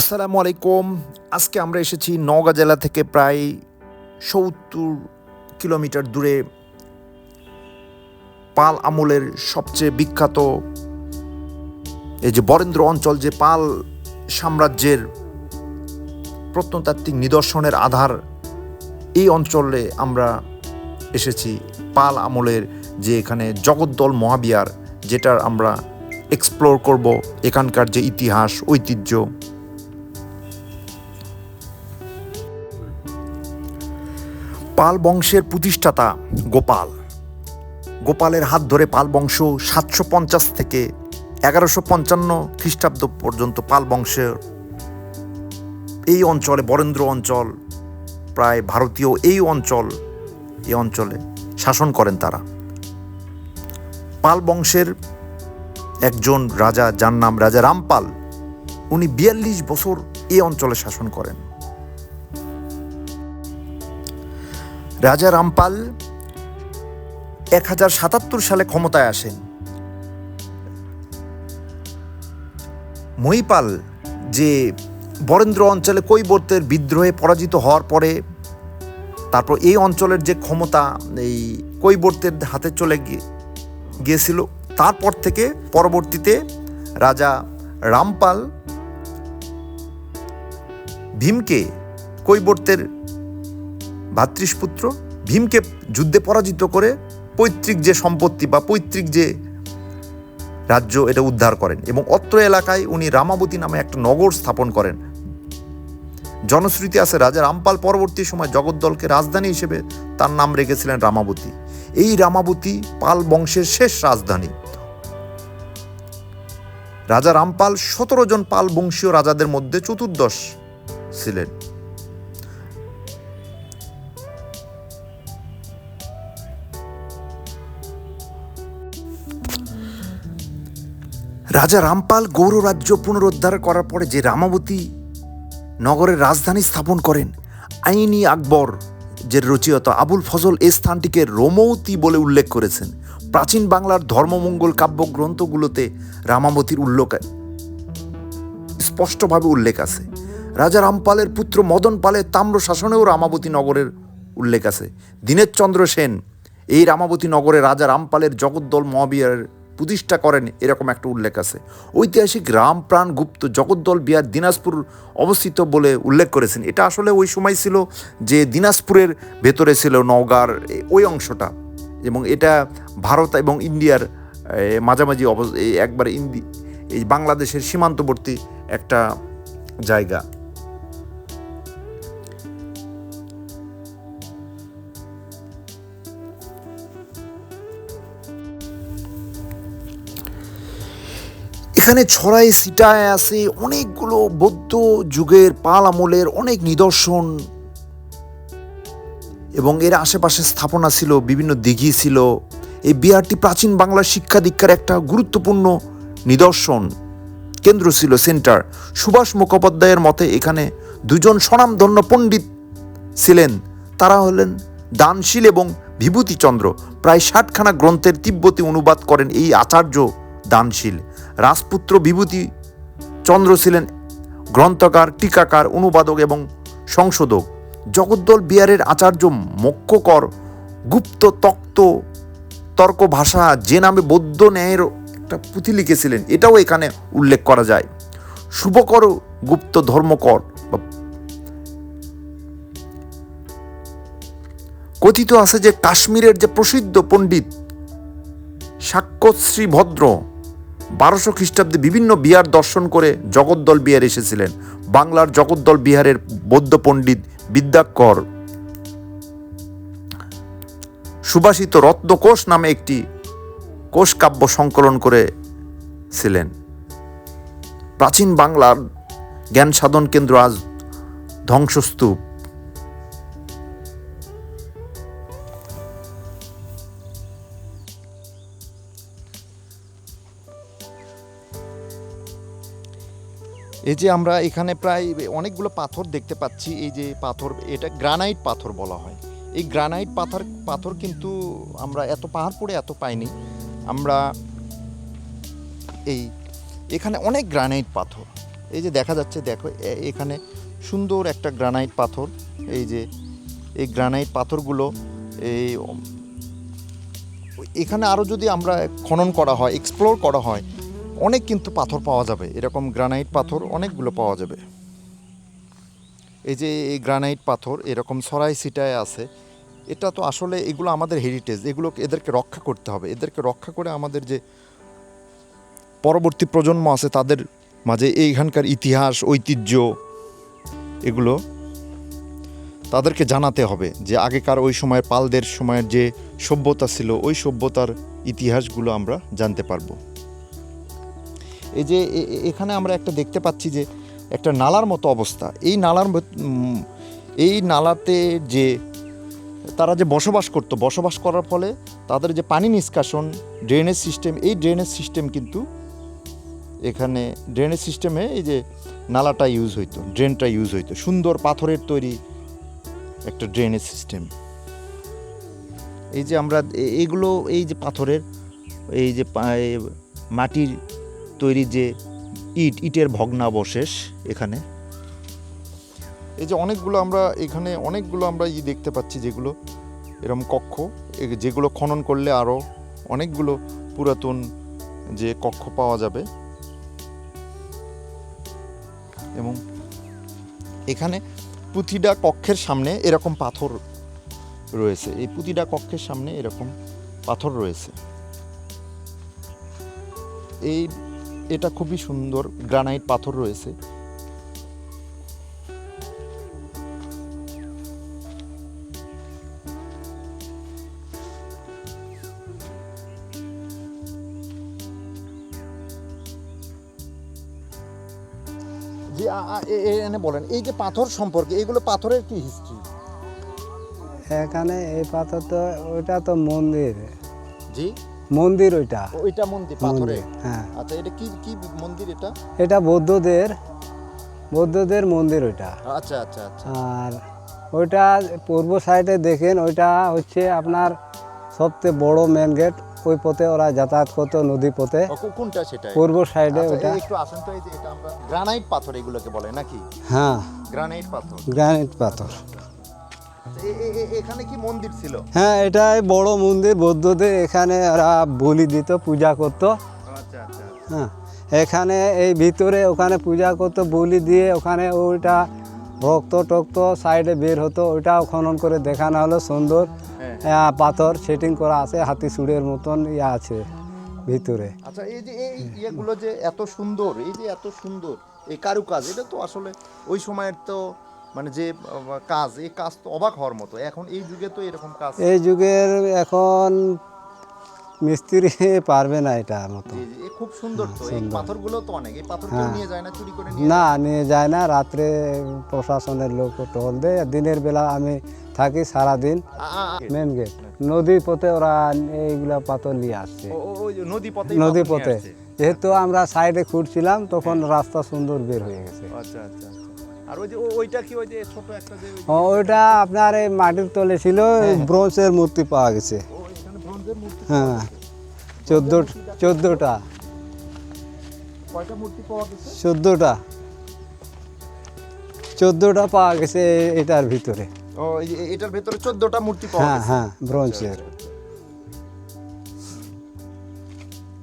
আসসালামু আলাইকুম। আজকে আমরা এসেছি নওগাঁ জেলা থেকে প্রায় সত্তর কিলোমিটার দূরে পাল আমলের সবচেয়ে বিখ্যাত এই যে বরেন্দ্র অঞ্চল, যে পাল সাম্রাজ্যের প্রত্নতাত্ত্বিক নিদর্শনের আধার, এই অঞ্চলে আমরা এসেছি পাল আমলের যে এখানে জগদ্দল মহাবিহার যেটার আমরা এক্সপ্লোর করব। এখানকার যে ইতিহাস, ঐতিহ্য পাল বংশের প্রতিষ্ঠাতা গোপাল। গোপালের হাত ধরে পাল বংশ সাতশো পঞ্চাশ থেকে এগারোশো পঞ্চান্ন খ্রিস্টাব্দ পর্যন্ত পাল বংশের। এই অঞ্চলে, বরেন্দ্র অঞ্চল, প্রায় ভারতীয় এই অঞ্চল, এই অঞ্চলে শাসন করেন তারা। পাল বংশের একজন রাজা, যার নাম রাজা রামপাল, উনি বিয়াল্লিশ বছর এই অঞ্চলে শাসন করেন। রাজা রামপাল এক হাজার সাতাত্তর সালে ক্ষমতায় আসেন। মহিপাল যে বরেন্দ্র অঞ্চলে কৈবর্তের বিদ্রোহে পরাজিত হওয়ার পরে, তারপর এই অঞ্চলের যে ক্ষমতা, এই কৈবর্তের হাতে চলে গিয়ে গিয়েছিল, তারপর থেকে পরবর্তীতে রাজা রামপাল ভীমকে কৈবর্তের ভাতৃষ্পুত্র ভীমকে যুদ্ধে পরাজিত করে পৈতৃক যে সম্পত্তি বা পৈতৃক যে রাজ্য, এটা উদ্ধার করেন এবং অত্র এলাকায় উনি রামাবতী নামে একটা নগর স্থাপন করেন। জনশ্রুতি আছে, রাজা রামপাল পরবর্তী সময় জগদ্দলকে রাজধানী হিসেবে তার নাম রেখেছিলেন রামাবতী। এই রামাবতী পাল বংশের শেষ রাজধানী। রাজা রামপাল সতেরো জন পাল বংশীয় রাজাদের মধ্যে চতুর্দশ ছিলেন। রাজা রামপাল গৌর রাজ্য পুনরুদ্ধার করার পরে যে রামাবতী নগরের রাজধানী স্থাপন করেন, আইনি আকবর, যে রচিয়ত আবুল ফজল এ স্থানটিকে রমৌতি বলে উল্লেখ করেছেন। প্রাচীন বাংলার ধর্মমঙ্গল কাব্যগ্রন্থগুলোতে রামাবতীর উল্লেখ স্পষ্টভাবে উল্লেখ আছে। রাজা রামপালের পুত্র মদন পালের তাম্র শাসনেও রামাবতী নগরের উল্লেখ আছে। দীনেশচন্দ্র সেন এই রামাবতী নগরে রাজা রামপালের জগদ্দল মহাবিহারের প্রতিষ্ঠা করেন এরকম একটা উল্লেখ আছে। ঐতিহাসিক রামপ্রাণ গুপ্ত জগদ্দল বিহার দিনাজপুর অবস্থিত বলে উল্লেখ করেছেন। এটা আসলে ওই সময় ছিল যে দিনাজপুরের ভেতরে ছিল নওগাঁর ওই অংশটা এবং এটা ভারত এবং ইন্ডিয়ার মাঝামাঝি অব একবারে ইন্দি এই বাংলাদেশের সীমান্তবর্তী একটা জায়গা। এখানে ছড়াই সিটায় আছে অনেকগুলো বৌদ্ধ যুগের পাল আমলের অনেক নিদর্শন। এবং এর আশেপাশে স্থাপনা ছিল, বিভিন্ন দিঘি ছিল। এই বিহারটি প্রাচীন বাংলার শিক্ষা দীক্ষার একটা গুরুত্বপূর্ণ নিদর্শন। কেন্দ্র ছিল সেন্টার। সুভাষ মুখোপাধ্যায়ের মতে এখানে দুজন স্বনামধন্য পণ্ডিত ছিলেন। তারা হলেন দানশীল এবং বিভূতিচন্দ্র। প্রায় ষাটখানা গ্রন্থের তিব্বতী অনুবাদ করেন এই আচার্য দানশীল। রাজপুত্র বিভূতি চন্দ্র ছিলেন গ্রন্থকার, টিকাকার, অনুবাদক এবং সংশোধক। জগদ্দল বিহারের আচার্য মক্ষকর গুপ্ত তক্ত তর্ক ভাষা যে নামে বৌদ্ধ ন্যায়ের একটা পুঁথি লিখেছিলেন, এটাও এখানে উল্লেখ করা যায়। শুভকর গুপ্ত ধর্মকর কথিত আছে যে কাশ্মীরের যে প্রসিদ্ধ পণ্ডিত সাক্ষ্যশ্রী ভদ্র বারোশো খ্রিস্টাব্দে বিভিন্ন বিহার দর্শন করে জগদ্দল বিহার এসেছিলেন। বাংলার জগদ্দল বিহারের বৌদ্ধ পণ্ডিত বিদ্যাকর সুভাষিত রত্নকোষ নামে একটি কোষ কাব্য সংকলন করেছিলেন। প্রাচীন বাংলার জ্ঞান সাধন কেন্দ্র আজ ধ্বংসস্তূপ। এই যে আমরা এখানে প্রায় অনেকগুলো পাথর দেখতে পাচ্ছি, এই যে পাথর, এটা গ্রানাইট পাথর বলা হয়। এই গ্রানাইট পাথর পাথর কিন্তু আমরা এত পাহাড় পড়ে এত পাইনি। আমরা এই, এখানে অনেক গ্রানাইট পাথর। এই যে দেখা যাচ্ছে, দেখো এখানে সুন্দর একটা গ্রানাইট পাথর। এই যে, এই গ্রানাইট পাথরগুলো, এই, এখানে আরও যদি আমরা খনন করা হয় এক্সপ্লোর করা হয় অনেক কিন্তু পাথর পাওয়া যাবে। এরকম গ্রানাইট পাথর অনেকগুলো পাওয়া যাবে। এই যে এই গ্রানাইট পাথর এরকম সরাই সিটায় আছে, এটা তো আসলে এগুলো আমাদের হেরিটেজ এগুলো এদেরকে রক্ষা করতে হবে। এদেরকে রক্ষা করে আমাদের যে পরবর্তী প্রজন্ম আছে, তাদের মাঝে এইখানকার ইতিহাস, ঐতিহ্য এগুলো তাদেরকে জানাতে হবে যে আগেকার ওই সময়ের পালদের সময়ের যে সভ্যতা ছিল, ওই সভ্যতার ইতিহাসগুলো আমরা জানতে পারব। এই যে এখানে আমরা একটা দেখতে পাচ্ছি যে একটা নালার মতো অবস্থা। এই নালার এই নালাতে যে তারা যে বসবাস করতো, বসবাস করার ফলে তাদের যে পানি নিষ্কাশন ড্রেনেজ সিস্টেম এই ড্রেনেজ সিস্টেম কিন্তু এখানে ড্রেনেজ সিস্টেমে এই যে নালাটা ইউজ হইতো ড্রেনটা ইউজ হইতো। সুন্দর পাথরের তৈরি একটা ড্রেনেজ সিস্টেম এই যে আমরা এইগুলো এই যে পাথরের, এই যে মাটির তৈরি যে ইট, ইটের ভগ্নাবশেষ এখানে। এই যে অনেকগুলো আমরা এখানে অনেকগুলো আমরা ই দেখতে পাচ্ছি যেগুলো এরকম কক্ষ যেগুলো খনন করলে আরও অনেকগুলো পুরাতন যে কক্ষ পাওয়া যাবে। এবং এখানে প্রতিটা কক্ষের সামনে এরকম পাথর রয়েছে। এই প্রতিটা কক্ষের সামনে এরকম পাথর রয়েছে। এই এটা খুবই সুন্দর গ্রানাইট পাথর রয়েছে। যে এনে বলেন এই যে পাথর সম্পর্কে এগুলো পাথরের কি হিস্ট্রি এখানে এই পাথর তো ওইটা তো মন্দির। জি। মন্দির ওইটা। ওইটা মন্দির পাথরে? হ্যাঁ। আচ্ছা এটা কি কি মন্দির এটা? এটা বৌদ্ধদের বৌদ্ধদের মন্দির ওইটা। আচ্ছা আচ্ছা আচ্ছা। আর ওইটা পূর্ব সাইডে দেখেন ওইটা হচ্ছে আপনার সবচেয়ে বড় মেন গেট ওই পথে ওরা যাতায়াত করতো নদী পথে। কোনটা সেটা? পূর্ব সাইডে আচ্ছা, ওইটা। একটু আসেন তো এই যে এটা আমরা গ্রানাইট পাথর এগুলোকে বলে নাকি? হ্যাঁ। গ্রানাইট পাথর। গ্রানাইট পাথর। এখানে কি মন্দির ছিল? হ্যাঁ এটাই বড় মন্দির বৌদ্ধদের এখানে ওরা বলি দিত পূজা করতো। আচ্ছা আচ্ছা হ্যাঁ এখানে এই ভিতরে ওখানে পূজা করতো বলি দিয়ে ওখানে ওইটা রক্ত টক্ত সাইডে বের হতো ওইটাও খনন করে দেখানো হলো সুন্দর। হ্যাঁ পাথর সেটিং করা আছে হাতি সুরের মতন ইয়ে আছে ভিতরে। আচ্ছা এই যে এই ইয়েগুলো যে এত সুন্দর এই যে এত সুন্দর এই কারুকাজ এটা তো আসলে ওই সময়ের তো মানে যে কাজ এই কাজ তো অবাক হওয়ার মতো। এখন এই যুগে তো এরকম কাজ এই যুগের এখন মিস্ত্রি পারবে না এটা মতো। খুব সুন্দর তো। এই পাথরগুলো তো অনেক। এই পাথর হ্যাঁ। নিয়ে যায় না চুরি করে নিয়ে না নিয়ে যায় না। রাত্রে প্রশাসনের লোক টহল দেয়। দিনের বেলা আমি থাকি আ- আ- মেন গেট। নদী পথে ওরা এইগুলা পাথর নিয়ে আসছে। নদী পথে নদী পথে। যেহেতু আমরা সাইডে খুঁড়ছিলাম তখন রাস্তা সুন্দর বের হয়ে গেছে। আচ্ছা আচ্ছা। আর ওই যে ওইটা কি ওই যে ছোট একটা যে ওই যে- ও, ওইটা আপনার এই মাটির তলে ছিল ব্রোঞ্জের মূর্তি পাওয়া গেছে। ব্রোঞ্জের মূর্তি হ্যাঁ চোদ্দ চোদ্দোটা কয়টা মূর্তি পাওয়া গেছে? চোদ্দোটা। চোদ্দোটা পাওয়া গেছে এটার ভিতরে। ও এটার ভেতরে 14টা মূর্তি পাওয়া হ্যাঁ হ্যাঁ ব্রোঞ্জের।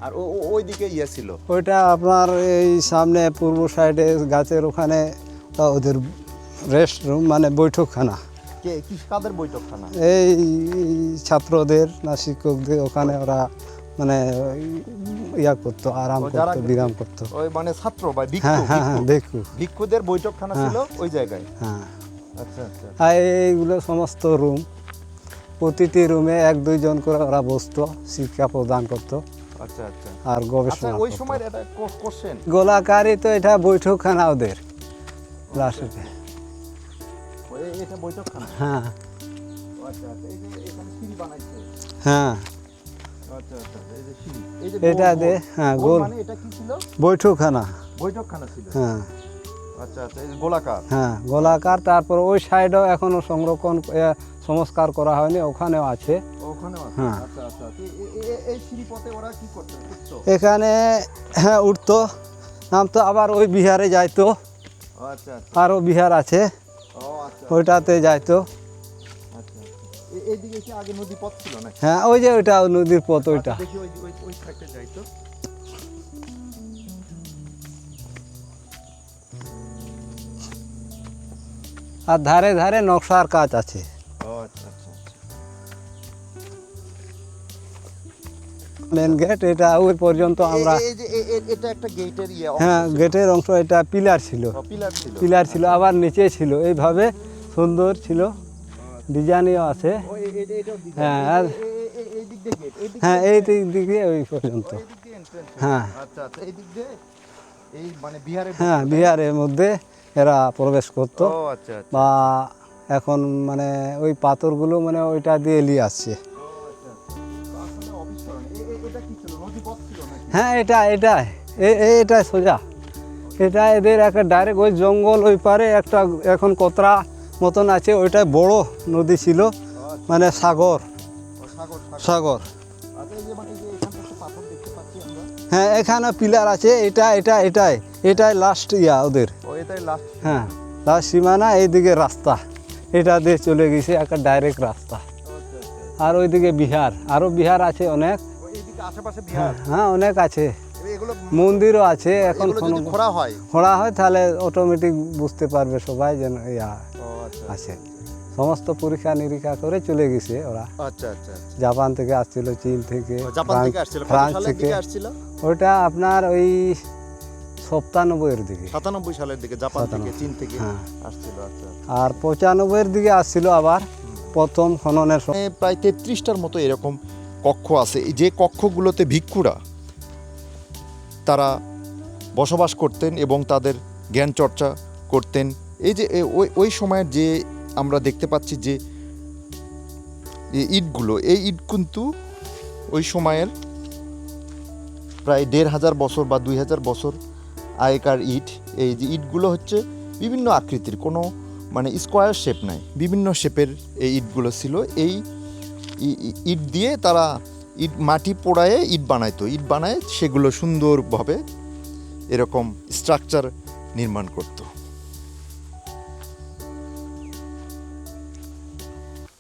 আর ও ও- ওইদিকে ইয়ে ছিল? ওইটা আপনার এই সামনে পূর্ব সাইডে গাছের ওখানে আহ, ওদের রেস্ট রুম মানে বৈঠকখানা। কাদের বৈঠকখানা? এই ছাত্রদের না শিক্ষকদের ওখানে ওরা মানে ইয়া করতো আরাম করতো বিরাম করতো। ওই মানে ছাত্র বা হ্যাঁ হ্যাঁ হ্যাঁ। দেখু ভিক্ষুদের বৈঠকখানা ছিল ওই জায়গায়। হ্যাঁ। আচ্ছা আচ্ছা। আর এইগুলো সমস্ত রুম প্রতিটি রুমে এক দুইজন করে ওরা বসতো শিক্ষা প্রদান করতো। আচ্ছা আচ্ছা। আর আচ্ছা গবেষণা ওই সময় এটা গোলাকারই তো এটা বৈঠকখানা ওদের। লাস্টে হ্যাঁ। আচ্ছা আচ্ছা হ্যাঁ। আচ্ছা এটা দে হ্যাঁ গোল মানে বৈঠকখানা। বৈঠকখানা ছিল। হ্যাঁ। আচ্ছা আচ্ছা গোলাকার। হ্যাঁ গোলাকার তারপর ওই সাইডেও এখনও সংরক্ষণ সংস্কার করা হয়নি ওখানেও আছে। এখানে হ্যাঁ উঠতো। নাম তো আবার ওই বিহারে যাইতো। আরও বিহার আছে। আচ্ছা ওইটাতে যাইতো আচ্ছা হ্যাঁ ওই যে ওইটা নদীর পথ ওইটা। আর ধারে ধারে নকশার কাজ আছে। মেন গেট এটা ওই পর্যন্ত আমরা এটা একটা গেটের ইয়ে হ্যাঁ গেটের অংশ এটা পিলার ছিল। পিলার ছিল। আবার নিচে ছিল। এইভাবে সুন্দর ছিল। ডিজাইনও আছে। হ্যাঁ আর দিয়ে হ্যাঁ এই দিক দিকে ওই পর্যন্ত। দিয়ে হ্যাঁ। আচ্ছা আচ্ছা দিয়ে মানে হ্যাঁ বিহারের মধ্যে এরা প্রবেশ করতো। আচ্ছা বা এখন মানে ওই পাথরগুলো মানে ওইটা দিয়ে নিয়ে আসছে। হ্যাঁ এটা এটা এ- এ- এটা সোজা। এটা এদের একটা ডাইরেক্ট ওই জঙ্গল ওই পারে একটা এখন কতরা মতন আছে ওইটা বড় নদী ছিল মানে সাগর। সাগর। হ্যাঁ এখানে পিলার আছে এটা এটা এটাই এটাই লাস্ট ইয়া ওদের। এটাই হ্যাঁ লাস্ট সীমানা এইদিকে রাস্তা। এটা দিয়ে চলে গেছে একটা ডাইরেক্ট রাস্তা। আচ্ছা আচ্ছা। আর ওইদিকে বিহার আরও বিহার আছে অনেক। আশেপাশে হ্যাঁ হ্যাঁ অনেক আছে। এগুলো মন্দিরও আছে এখন কোনো খোঁড়া হয়? খোঁড়া হয় তাহলে অটোমেটিক বুঝতে পারবে সবাই যেন ইয়া আচ্ছা আছে। সমস্ত পরীক্ষা নিরীক্ষা করে চলে গেছে ওরা। আচ্ছা আচ্ছা জাপান থেকে আসছিল চীন থেকে ফ্রান্স- থেকে। ওইটা আপনার ওই সপ্তানব্বইয়ের দিকে। সাতানব্বই সালের দিকে জাপান থেকে চীন থেকে হ্যাঁ। আসছিল আচ্ছা আর পঁচানব্বইয়ের দিকে আসছিল আবার প্রথম খননের সময় প্রায় তেত্রিশটার মতো এরকম কক্ষ আছে। এই যে কক্ষগুলোতে ভিক্ষুরা, তারা বসবাস করতেন এবং তাদের জ্ঞান চর্চা করতেন। এই যে ওই ওই সময়ের যে আমরা দেখতে পাচ্ছি যে ইটগুলো, এই ইট কিন্তু ওই সময়ের প্রায় দেড় হাজার বছর বা দুই হাজার বছর আগেকার ইট। এই যে ইটগুলো হচ্ছে বিভিন্ন আকৃতির, কোনো মানে স্কোয়ার শেপ নাই, বিভিন্ন শেপের এই ইটগুলো ছিল। এই ইট দিয়ে তারা ইট, মাটি পোড়ায়ে ইট বানাইতো। ইট বানায় সেগুলো সুন্দরভাবে এরকম স্ট্রাকচার নির্মাণ করতো।